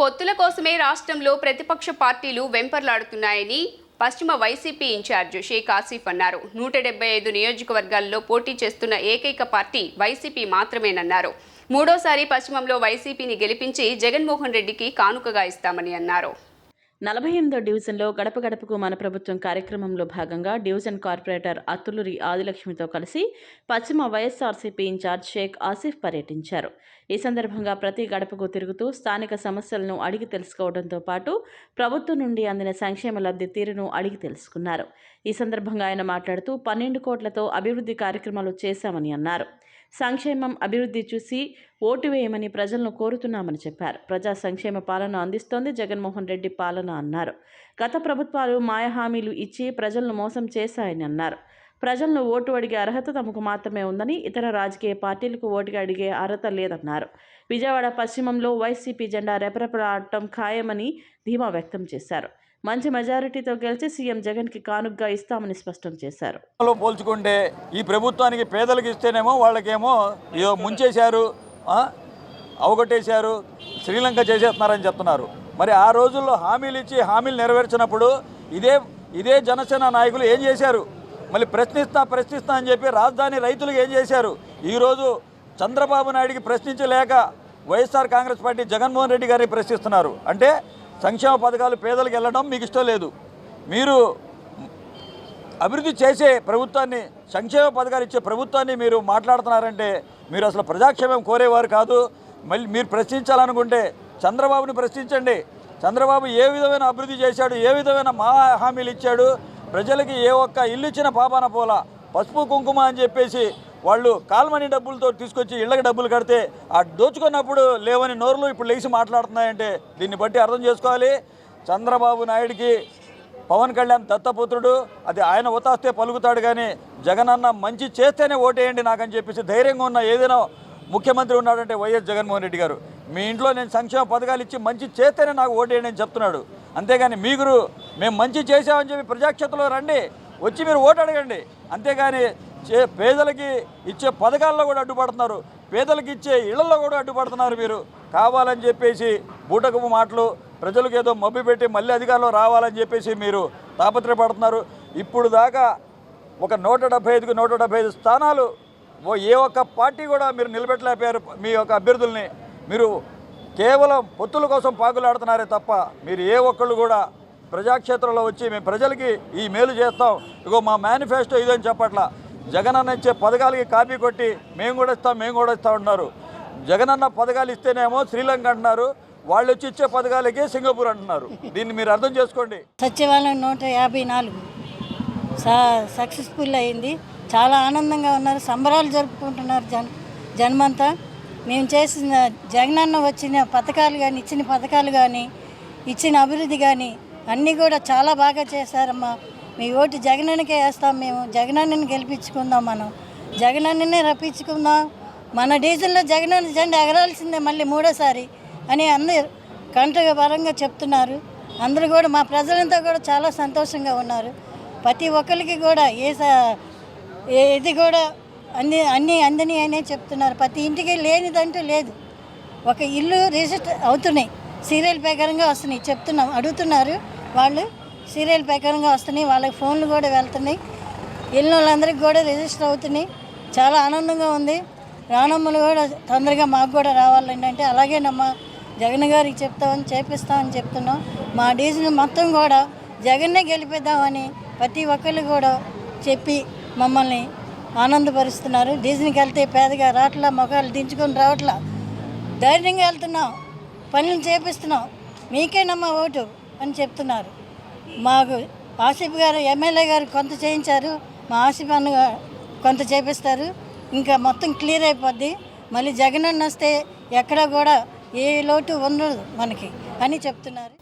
పొత్తుల కోసమే రాష్ట్రంలో ప్రతిపక్ష పార్టీలు వెంపర్లాడుతున్నాయని పశ్చిమ వైసీపీ ఇన్ఛార్జ్ షేక్ ఆసిఫ్ అన్నారు. నూట డెబ్బై ఐదు నియోజకవర్గాల్లో పోటీ చేస్తున్న ఏకైక పార్టీ వైసీపీ మాత్రమేనన్నారు. మూడోసారి పశ్చిమంలో వైసీపీని గెలిపించి జగన్మోహన్ రెడ్డికి కానుకగా ఇస్తామని అన్నారు. నలభై ఎనిమిదో డివిజన్లో గడప గడపకు మన ప్రభుత్వం కార్యక్రమంలో భాగంగా డివిజన్ కార్పొరేటర్ అత్తులూరి ఆదిలక్ష్మితో కలిసి పశ్చిమ వైఎస్ఆర్సీపీ ఇన్ఛార్జ్ షేక్ ఆసిఫ్ పర్యటించారు. ఈ సందర్భంగా ప్రతి గడపకు తిరుగుతూ స్థానిక సమస్యలను అడిగి తెలుసుకోవడంతో పాటు ప్రభుత్వం నుండి అందిన సంక్షేమ లబ్ధి తీరును అడిగి తెలుసుకున్నారు. ఈ సందర్భంగా ఆయన మాట్లాడుతూ పన్నెండు కోట్లతో అభివృద్ధి కార్యక్రమాలు చేశామని అన్నారు. సంక్షేమం అభివృద్ధి చూసి ఓటు వేయమని ప్రజలను కోరుతున్నామని చెప్పారు. ప్రజా సంక్షేమ పాలన అందిస్తోంది జగన్మోహన్ రెడ్డి పాలన అన్నారు. గత ప్రభుత్వాలు మాయ హామీలు ఇచ్చి ప్రజలను మోసం చేశాయని అన్నారు. ప్రజలను ఓటు అడిగే అర్హత తమకు మాత్రమే ఉందని ఇతర రాజకీయ పార్టీలకు ఓటుగా అడిగే అర్హత లేదన్నారు. విజయవాడ పశ్చిమంలో వైసీపీ జెండా రెపరెపలాడటం ఖాయమని ధీమా వ్యక్తం చేశారు. మంచి మెజారిటీతో గెలిచి సీఎం జగన్కి కానుగ్గా ఇస్తామని స్పష్టం చేశారు. పోల్చుకుంటే ఈ ప్రభుత్వానికి పేదలకు ఇస్తేనేమో వాళ్ళకేమో ముంచేశారు అవగొట్టేశారు శ్రీలంక చేసేస్తున్నారని చెప్తున్నారు. మరి ఆ రోజుల్లో హామీలు ఇచ్చి హామీలు నెరవేర్చినప్పుడు ఇదే ఇదే జనసేన నాయకులు ఏం చేశారు? మళ్ళీ ప్రశ్నిస్తా ప్రశ్నిస్తా అని చెప్పి రాజధాని రైతులకు ఏం చేశారు? ఈరోజు చంద్రబాబు నాయుడికి ప్రశ్నించలేక వైఎస్ఆర్ కాంగ్రెస్ పార్టీ జగన్మోహన్ రెడ్డి గారిని ప్రశ్నిస్తున్నారు. అంటే సంక్షేమ పథకాలు పేదలకు వెళ్ళడం మీకు ఇష్టం లేదు. మీరు అభివృద్ధి చేసే ప్రభుత్వాన్ని సంక్షేమ పథకాలు ఇచ్చే ప్రభుత్వాన్ని మీరు మాట్లాడుతున్నారంటే మీరు అసలు ప్రజాక్షేమం కోరేవారు కాదు. మళ్ళీ మీరు ప్రశ్నించాలనుకుంటే చంద్రబాబుని ప్రశ్నించండి. చంద్రబాబు ఏ విధమైన అభివృద్ధి చేశాడు ఏ విధమైన మా హామీలు ఇచ్చాడు? ప్రజలకి ఏ ఒక్క ఇల్లు ఇచ్చిన పాపాన పోల? పసుపు కుంకుమ అని చెప్పేసి వాళ్ళు కాల్మని డబ్బులతో తీసుకొచ్చి ఇళ్ళకి డబ్బులు కడితే ఆ దోచుకున్నప్పుడు లేవని నోరులు ఇప్పుడు లేచి మాట్లాడుతున్నాయంటే దీన్ని బట్టి అర్థం చేసుకోవాలి. చంద్రబాబు నాయుడికి పవన్ కళ్యాణ్ దత్తపుత్రుడు అది ఆయన ఉతాస్తే పలుకుతాడు కానీ జగనన్న మంచి చేస్తేనే ఓటేయండి నాకని చెప్పేసి ధైర్యంగా ఉన్న ఏదైనా ముఖ్యమంత్రి ఉన్నాడంటే వైఎస్ జగన్మోహన్ రెడ్డి గారు. మీ ఇంట్లో నేను సంక్షేమ పథకాలు ఇచ్చి మంచి చేస్తేనే నాకు ఓటేయండి అని చెప్తున్నాడు. అంతేగాని గురు మేము మంచి చేసామని చెప్పి ప్రజాక్షేత్రంలో రండి వచ్చి మీరు ఓటు అడగండి. అంతేగాని చే పేదలకి ఇచ్చే పథకాల్లో కూడా అడ్డుపడుతున్నారు. పేదలకు ఇచ్చే ఇళ్ళలో కూడా అడ్డుపడుతున్నారు మీరు కావాలని చెప్పేసి బూటకపు మాటలు ప్రజలకు ఏదో మబ్బి పెట్టి మళ్ళీ అధికారంలో రావాలని చెప్పేసి మీరు తాపత్రయపడుతున్నారు. ఇప్పుడు దాకా ఒక నూట డెబ్బై ఐదుకు నూట డెబ్బై ఐదు స్థానాలు ఓ ఏ ఒక్క పార్టీ కూడా మీరు నిలబెట్టలేకపోయారు మీ యొక్క అభ్యర్థుల్ని. మీరు కేవలం పొత్తుల కోసం పాకులాడుతున్నారే తప్ప మీరు ఏ ఒక్కళ్ళు కూడా ప్రజాక్షేత్రంలో వచ్చి మేము ప్రజలకి ఈ మేలు చేస్తాం. ఇగో మా మేనిఫెస్టో ఇదని చెప్పట్లా. జగనన్న ఇచ్చే పథకాలకి కాపీ కొట్టి మేము కూడా ఇస్తాం మేము కూడా ఇస్తాం అంటున్నారు. జగనన్న పథకాలు ఇస్తేనేమో శ్రీలంక అంటున్నారు వాళ్ళు వచ్చి ఇచ్చే పథకాలకి సింగపూర్ అంటున్నారు. దీన్ని మీరు అర్థం చేసుకోండి. సచివాలయం నూట యాభై నాలుగు సక్సెస్ఫుల్ అయింది. చాలా ఆనందంగా ఉన్నారు సంబరాలు జరుపుకుంటున్నారు జన్ జనమంతా. మేము చేసిన జగనన్న వచ్చిన పథకాలు కానీ ఇచ్చిన పథకాలు కానీ ఇచ్చిన అభివృద్ధి కానీ అన్నీ కూడా చాలా బాగా చేశారమ్మా. మీ ఓటు జగనన్నకే వేస్తాం మేము. జగనన్నని గెలిపించుకుందాం మనం. జగనన్ననే రప్పించుకుందాం. మన డీజిల్లో జగనన్న జెండా ఎగరాల్సిందే మళ్ళీ మూడోసారి అని అందరు కంట పరంగా చెప్తున్నారు. అందరూ కూడా మా ప్రజలంతా కూడా చాలా సంతోషంగా ఉన్నారు. ప్రతి ఒక్కరికి కూడా ఏ స- ఏ- ఇది కూడా అన్ని అన్నీ అందని అనే చెప్తున్నారు. ప్రతి ఇంటికి లేనిదంటూ లేదు. ఒక ఇల్లు రిజిస్టర్ అవుతున్నాయి. సీరియల్ ప్రకారంగా వస్తున్నాయి. చెప్తున్నాం అడుగుతున్నారు వాళ్ళు. సీరియల్ ప్రకారంగా వస్తున్నాయి. వాళ్ళకి ఫోన్లు కూడా వెళ్తున్నాయి. వెళ్ళిన వాళ్ళందరికీ కూడా రిజిస్టర్ అవుతున్నాయి. చాలా ఆనందంగా ఉంది. రానమ్మలు కూడా తొందరగా మాకు కూడా రావాలండి అంటే అలాగేనమ్మా జగన్ గారికి చెప్తామని చేపిస్తామని చెప్తున్నాం. మా డీజిల్ మొత్తం కూడా జగన్నే గెలిపిద్దామని ప్రతి ఒక్కళ్ళు కూడా చెప్పి మమ్మల్ని ఆనందపరుస్తున్నారు. డీజిల్కి వెళ్తే పేదగా రావట్లా మొఖాలు దించుకొని రావట్లా. ధైర్యంగా వెళ్తున్నాం. పనులు చేపిస్తున్నాం. మీకేనమ్మా ఓటు అని చెప్తున్నారు. మాకు ఆసిఫ్ గారు ఎమ్మెల్యే గారు కొంత చేయించారు. మా ఆసిఫ్ అన్న కొంత చేపిస్తారు. ఇంకా మొత్తం క్లియర్ అయిపోద్ది. మళ్ళీ జగన్ అన్న వస్తే ఎక్కడ కూడా ఏ లోటు ఉండదు మనకి అని చెప్తున్నారు.